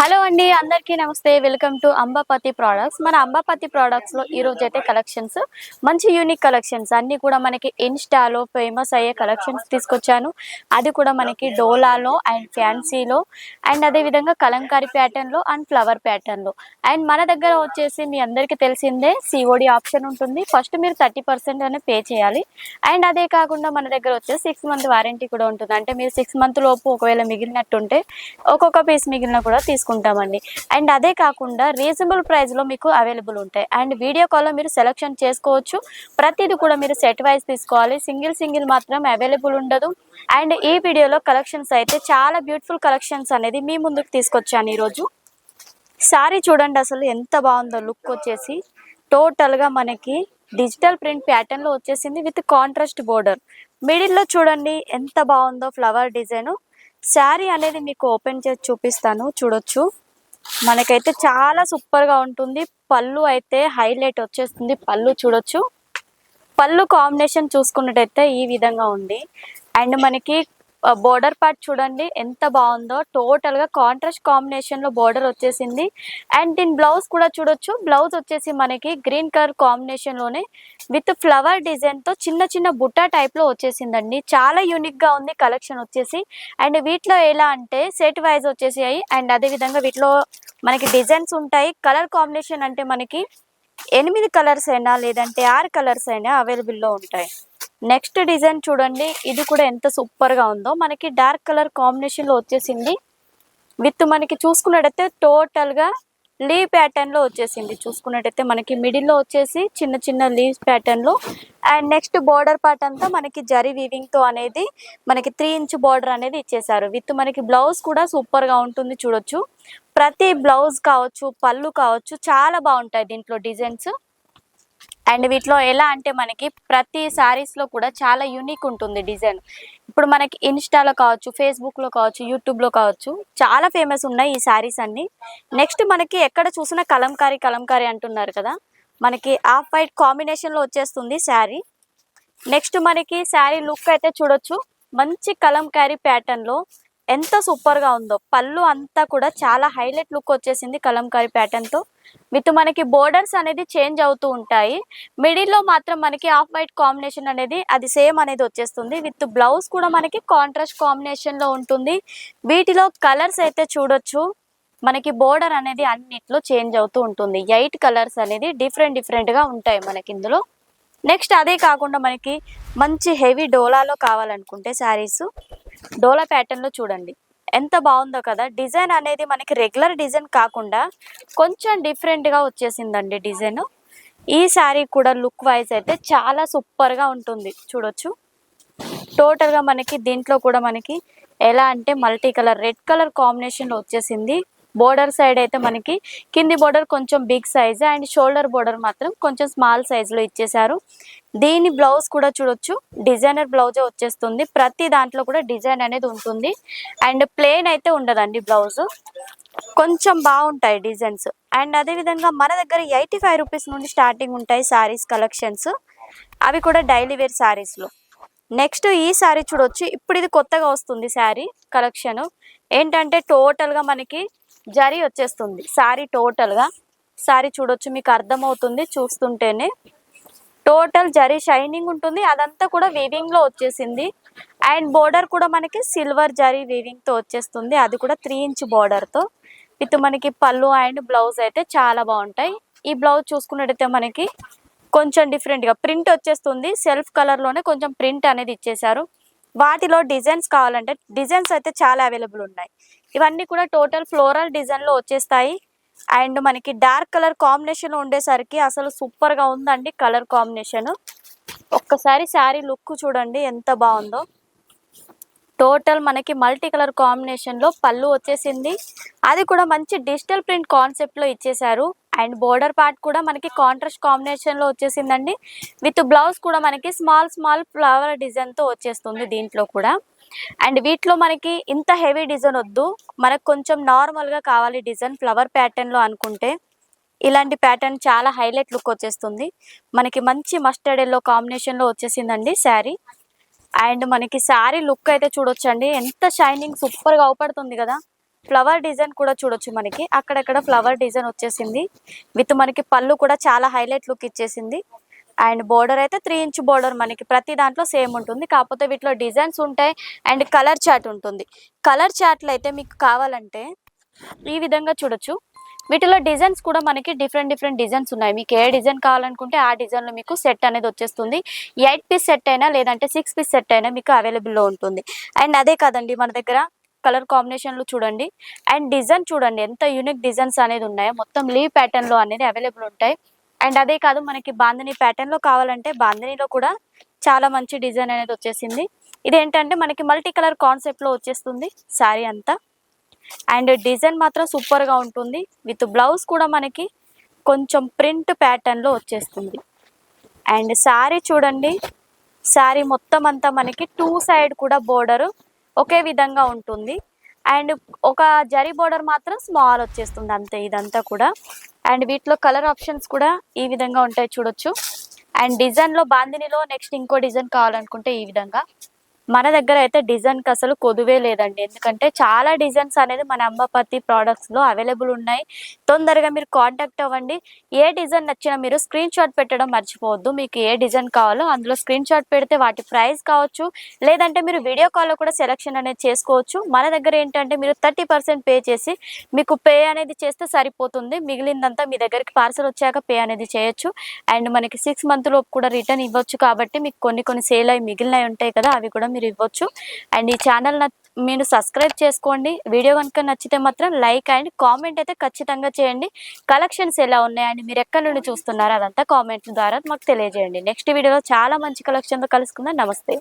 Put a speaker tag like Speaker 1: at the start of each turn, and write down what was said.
Speaker 1: Hello అండి అందరికీ నమస్తే. వెల్కమ్ టు అంబాపతి ప్రోడక్ట్స్ మన అంబాపతి ప్రోడక్ట్స్లో ఈ రోజు అయితే కలెక్షన్స్ మంచి యూనిక్ కలెక్షన్స్ అన్ని కూడా మనకి ఇన్స్టాలో ఫేమస్ అయ్యే కలెక్షన్స్ తీసుకొచ్చాను. అది కూడా మనకి డోలాలో అండ్ ఫ్యాన్సీలో అండ్ అదే విధంగా కలంకారీ ప్యాటర్న్లో అండ్ ఫ్లవర్ ప్యాటర్న్లో. అండ్ మన దగ్గర వచ్చేసి మీ అందరికీ తెలిసిందే సిఓడి ఆప్షన్ ఉంటుంది. ఫస్ట్ మీరు థర్టీ పర్సెంట్ అనే పే చేయాలి. అండ్ అదే కాకుండా మన దగ్గర వచ్చేసి సిక్స్ మంత్ వారంటీ కూడా ఉంటుంది. అంటే మీరు సిక్స్ మంత్ లోపు ఒకవేళ మిగిలినట్టుంటే ఒక్కొక్క పీస్ మిగిలిన కూడా తీసుకుంటామండి. అండ్ అదే కాకుండా రీజనబుల్ ప్రైస్లో మీకు అవైలబుల్ ఉంటాయి. అండ్ వీడియో కాల్లో మీరు సెలెక్షన్ చేసుకోవచ్చు. ప్రతిదీ కూడా మీరు సెట్ వైజ్ తీసుకోవాలి. సింగిల్ సింగిల్ మాత్రం అవైలబుల్ ఉండదు. అండ్ ఈ వీడియోలో కలెక్షన్స్ అయితే చాలా బ్యూటిఫుల్ కలెక్షన్స్ అనేది మీ ముందుకు తీసుకొచ్చాను ఈరోజు. సారీ చూడండి అసలు ఎంత బాగుందో లుక్ వచ్చేసి. టోటల్గా మనకి డిజిటల్ ప్రింట్ ప్యాటర్న్లో వచ్చేసింది విత్ కాంట్రాస్ట్ బోర్డర్. మిడిల్లో చూడండి ఎంత బాగుందో ఫ్లవర్ డిజైను. శారీ అనేది మీకు ఓపెన్ చేసి చూపిస్తాను చూడొచ్చు. మనకైతే చాలా సూపర్గా ఉంటుంది. పళ్ళు అయితే హైలైట్ వచ్చేస్తుంది. పళ్ళు చూడొచ్చు. పళ్ళు కాంబినేషన్ చూసుకున్నట్టయితే ఈ విధంగా ఉంది. అండ్ మనకి బోర్డర్ పార్ట్ చూడండి ఎంత బాగుందో. టోటల్గా కాంట్రాస్ట్ కాంబినేషన్లో బోర్డర్ వచ్చేసింది. అండ్ దీని బ్లౌజ్ కూడా చూడొచ్చు. బ్లౌజ్ వచ్చేసి మనకి గ్రీన్ కలర్ కాంబినేషన్లోనే విత్ ఫ్లవర్ డిజైన్తో చిన్న చిన్న బుట్ట టైప్లో వచ్చేసిందండి. చాలా యూనిక్గా ఉంది కలెక్షన్ వచ్చేసి. అండ్ వీటిలో ఎలా అంటే సెట్ వైజ్ వచ్చేసాయి. అండ్ అదే విధంగా వీటిలో మనకి డిజైన్స్ ఉంటాయి. కలర్ కాంబినేషన్ అంటే మనకి ఎనిమిది కలర్స్ అయినా లేదంటే ఆరు కలర్స్ అయినా అవైలబుల్లో ఉంటాయి. నెక్స్ట్ డిజైన్ చూడండి. ఇది కూడా ఎంత సూపర్గా ఉందో. మనకి డార్క్ కలర్ కాంబినేషన్లో వచ్చేసింది. విత్ మనకి చూసుకున్నట్టయితే టోటల్గా లీవ్ ప్యాటర్న్లో వచ్చేసింది. చూసుకున్నట్టయితే మనకి మిడిల్లో వచ్చేసి చిన్న చిన్న లీవ్స్ ప్యాటర్న్లో. అండ్ నెక్స్ట్ బార్డర్ పార్ట్ అంతా మనకి జరీ వీవింగ్తో అనేది మనకి త్రీ ఇంచ్ బార్డర్ అనేది ఇచ్చేసారు విత్ మనకి బ్లౌజ్ కూడా సూపర్గా ఉంటుంది చూడొచ్చు. ప్రతి బ్లౌజ్ కావచ్చు పళ్ళు కావచ్చు చాలా బాగుంటాయి దీంట్లో డిజైన్స్ అండ్ వీటిలో ఎలా అంటే మనకి ప్రతి శారీస్లో కూడా చాలా యూనిక్ ఉంటుంది డిజైన్. ఇప్పుడు మనకి ఇన్స్టాలో కావచ్చు ఫేస్బుక్లో కావచ్చు యూట్యూబ్లో కావచ్చు చాలా ఫేమస్ ఉన్నాయి ఈ సారీస్ అన్ని. నెక్స్ట్ మనకి ఎక్కడ చూసినా కలంకారీ కలంకారీ అంటున్నారు కదా? మనకి ఆఫ్ వైట్ కాంబినేషన్లో వచ్చేస్తుంది శారీ నెక్స్ట్ మనకి శారీ లుక్ అయితే చూడొచ్చు. మంచి కలంకారీ ప్యాటర్న్లో ఎంత సూపర్గా ఉందో. పళ్ళు అంతా కూడా చాలా హైలైట్ లుక్ వచ్చేసింది కలంకారీ ప్యాటర్న్తో విత్ మనకి బోర్డర్స్ అనేది చేంజ్ అవుతూ ఉంటాయి. మిడిల్లో మాత్రం మనకి ఆఫ్ వైట్ కాంబినేషన్ అనేది అది సేమ్ అనేది వచ్చేస్తుంది. విత్ బ్లౌజ్ కూడా మనకి కాంట్రాస్ట్ కాంబినేషన్లో ఉంటుంది. వీటిలో కలర్స్ అయితే చూడొచ్చు. మనకి బోర్డర్ అనేది అన్నిట్లో చేంజ్ అవుతూ ఉంటుంది. ఎయిట్ కలర్స్ అనేది డిఫరెంట్ డిఫరెంట్గా ఉంటాయి మనకి ఇందులో. నెక్స్ట్ అదే కాకుండా మనకి మంచి హెవీ డోలాలో కావాలనుకుంటే శారీస్. డోలా ప్యాటర్న్లో చూడండి. ఎంత బాగుందో కదా. డిజైన్ అనేది మనకి రెగ్యులర్ డిజైన్ కాకుండా కొంచెం డిఫరెంట్గా వచ్చేసిందండి డిజైన్. ఈ శారీ కూడా లుక్ వైజ్ అయితే చాలా సూపర్గా ఉంటుంది. చూడొచ్చు. టోటల్గా మనకి దీంట్లో కూడా మనకి ఎలా అంటే మల్టీ కలర్ రెడ్ కలర్ కాంబినేషన్లో వచ్చేసింది. బోర్డర్ సైడ్ అయితే మనకి కింది బోర్డర్ కొంచెం big size and shoulder border మాత్రం కొంచెం స్మాల్ సైజులో ఇచ్చేశారు. ఇచ్చేసారు దీని బ్లౌజ్ కూడా చూడొచ్చు. డిజైనర్ బ్లౌజే వచ్చేస్తుంది. ప్రతి దాంట్లో కూడా డిజైన్ అనేది ఉంటుంది. అండ్ ప్లేన్ అయితే ఉండదండి బ్లౌజ్. కొంచెం బాగుంటాయి డిజైన్స్. అండ్ అదే విధంగా మన దగ్గర ఎయిటీ ఫైవ్ రూపీస్ నుండి స్టార్టింగ్ ఉంటాయి శారీస్ కలెక్షన్స్. అవి కూడా డైలీ వేర్ శారీస్లో. నెక్స్ట్ ఈ శారీ చూడొచ్చు. ఇప్పుడు ఇది కొత్తగా వస్తుంది శారీ కలెక్షన్. ఏంటంటే టోటల్గా మనకి జరీ వచ్చేస్తుంది. శారీ టోటల్గా. శారీ చూడొచ్చు మీకు అర్థమవుతుంది చూస్తుంటేనే. టోటల్ జరీ షైనింగ్ ఉంటుంది. అదంతా కూడా వీవింగ్లో వచ్చేసింది. అండ్ బోర్డర్ కూడా మనకి సిల్వర్ జరీ వీవింగ్తో వచ్చేస్తుంది. అది కూడా త్రీ ఇంచ్ బోర్డర్తో విత్ మనకి పళ్ళు అండ్ బ్లౌజ్ అయితే చాలా బాగుంటాయి. ఈ బ్లౌజ్ చూసుకున్నట్టయితే మనకి కొంచెం డిఫరెంట్గా ప్రింట్ వచ్చేస్తుంది. సెల్ఫ్ కలర్లోనే కొంచెం ప్రింట్ అనేది ఇచ్చేసారు వాటిలో డిజైన్స్ కావాలంటే డిజైన్స్ అయితే చాలా అవైలబుల్ ఉన్నాయి. ఇవన్నీ కూడా టోటల్ ఫ్లోరల్ డిజైన్లో వచ్చేస్తాయి. అండ్ మనకి డార్క్ కలర్ కాంబినేషన్ ఉండేసరికి అసలు సూపర్గా ఉందండి కలర్ కాంబినేషన్ ఒక్కసారి శారీ లుక్ చూడండి ఎంత బాగుందో. టోటల్ మనకి మల్టీ కలర్ కాంబినేషన్లో పళ్ళు వచ్చేసింది. అది కూడా మంచి డిజిటల్ ప్రింట్ కాన్సెప్ట్లో ఇచ్చేసారు అండ్ బోర్డర్ పార్ట్ కూడా మనకి కాంట్రాస్ట్ కాంబినేషన్లో వచ్చేసిందండి. విత్ బ్లౌజ్ కూడా మనకి స్మాల్ స్మాల్ ఫ్లవర్ డిజైన్తో వచ్చేస్తుంది దీంట్లో కూడా. అండ్ వీటిలో మనకి ఇంత హెవీ డిజైన్ వద్దు. మనకు కొంచెం నార్మల్గా కావాలి డిజైన్ ఫ్లవర్ ప్యాటర్న్లో అనుకుంటే. ఇలాంటి ప్యాటర్న్ చాలా హైలైట్ లుక్ వచ్చేస్తుంది. మనకి మంచి మస్టర్డ్ ఎల్లో కాంబినేషన్లో వచ్చేసిందండి శారీ. అండ్ మనకి శారీ లుక్ అయితే చూడొచ్చండి. ఎంత షైనింగ్ సూపర్గా అవుపడుతుంది కదా. ఫ్లవర్ డిజైన్ కూడా చూడొచ్చు మనకి. అక్కడక్కడ ఫ్లవర్ డిజైన్ వచ్చేసింది. విత్ మనకి పళ్ళు కూడా చాలా హైలైట్ లుక్ ఇచ్చేసింది. అండ్ బోర్డర్ అయితే త్రీ ఇంచ్ బోర్డర్ మనకి ప్రతి దాంట్లో సేమ్ ఉంటుంది. కాకపోతే వీటిలో డిజైన్స్ ఉంటాయి అండ్ కలర్ చాట్ ఉంటుంది. కలర్ చాట్లు అయితే మీకు కావాలంటే ఈ విధంగా చూడొచ్చు. వీటిలో డిజైన్స్ కూడా మనకి డిఫరెంట్ డిఫరెంట్ డిజైన్స్ ఉన్నాయి. మీకు ఏ డిజైన్ కావాలనుకుంటే ఆ డిజైన్లో మీకు సెట్ అనేది వచ్చేస్తుంది. ఎయిట్ పీస్ సెట్ అయినా లేదంటే సిక్స్ పీస్ సెట్ అయినా మీకు అవైలబుల్లో ఉంటుంది. అండ్ అదే కాదండి మన దగ్గర కలర్ కాంబినేషన్లు చూడండి. అండ్ డిజైన్ చూడండి ఎంత యూనిక్ డిజైన్స్ అనేది ఉన్నాయో. మొత్తం లీవ్ ప్యాటర్న్లో అనేది అవైలబుల్ ఉంటాయి. అండ్ అదే కాదు మనకి బాందిని ప్యాటర్న్లో కావాలంటే బాందినిలో కూడా చాలా మంచి డిజైన్ అనేది వచ్చేసింది. ఇదేంటంటే మనకి మల్టీ కలర్ కాన్సెప్ట్లో వచ్చేస్తుంది శారీ అంతా. అండ్ డిజైన్ మాత్రం సూపర్గా ఉంటుంది. విత్ బ్లౌజ్ కూడా మనకి కొంచెం ప్రింట్ ప్యాటర్న్లో వచ్చేస్తుంది. అండ్ శారీ చూడండి. శారీ మొత్తం అంతా మనకి టూ సైడ్ కూడా బోర్డర్ ఒకే విధంగా ఉంటుంది. అండ్ ఒక జరీ బోర్డర్ మాత్రం స్మాల్ వచ్చేస్తుంది అంతే ఇదంతా కూడా. అండ్ వీటిలో కలర్ ఆప్షన్స్ కూడా ఈ విధంగా ఉంటాయి చూడొచ్చు. అండ్ డిజైన్లో బాందినిలో నెక్స్ట్ ఇంకో డిజైన్ కావాలనుకుంటే ఈ విధంగా. మన దగ్గర అయితే డిజైన్కి అసలు కొదువే లేదండి. ఎందుకంటే చాలా డిజైన్స్ అనేది మన అంబపతి ప్రోడక్ట్స్లో అవైలబుల్ ఉన్నాయి. తొందరగా మీరు కాంటాక్ట్ అవ్వండి. ఏ డిజైన్ నచ్చినా మీరు స్క్రీన్ షాట్ పెట్టడం మర్చిపోవద్దు. మీకు ఏ డిజైన్ కావాలో అందులో స్క్రీన్ షాట్ పెడితే వాటి ప్రైస్ కావచ్చు. లేదంటే మీరు వీడియో కాల్లో కూడా సెలెక్షన్ అనేది చేసుకోవచ్చు. మన దగ్గర ఏంటంటే మీరు థర్టీ పర్సెంట్ పే చేసి మీకు పే అనేది చేస్తే సరిపోతుంది. మిగిలిందంతా మీ దగ్గరికి పార్సల్ వచ్చాక పే అనేది చేయొచ్చు. అండ్ మనకి సిక్స్ మంత్ లోపు కూడా రిటర్న్ ఇవ్వచ్చు కాబట్టి మీకు కొన్ని కొన్ని సేల్ అయి మిగిలినవి ఉంటాయి కదా అవి కూడా మీరు ఇవ్వచ్చు. అండ్ ఈ ఛానల్ మీరు సబ్స్క్రైబ్ చేసుకోండి. వీడియో కనుక నచ్చితే మాత్రం లైక్ అండ్ కామెంట్ అయితే ఖచ్చితంగా చేయండి. కలెక్షన్స్ ఎలా ఉన్నాయండి మీరు ఎక్కడి నుండి చూస్తున్నారు అదంతా కామెంట్ ద్వారా మాకు తెలియజేయండి. నెక్స్ట్ వీడియోలో చాలా మంచి కలెక్షన్తో కలుసుకుందాం. నమస్తే.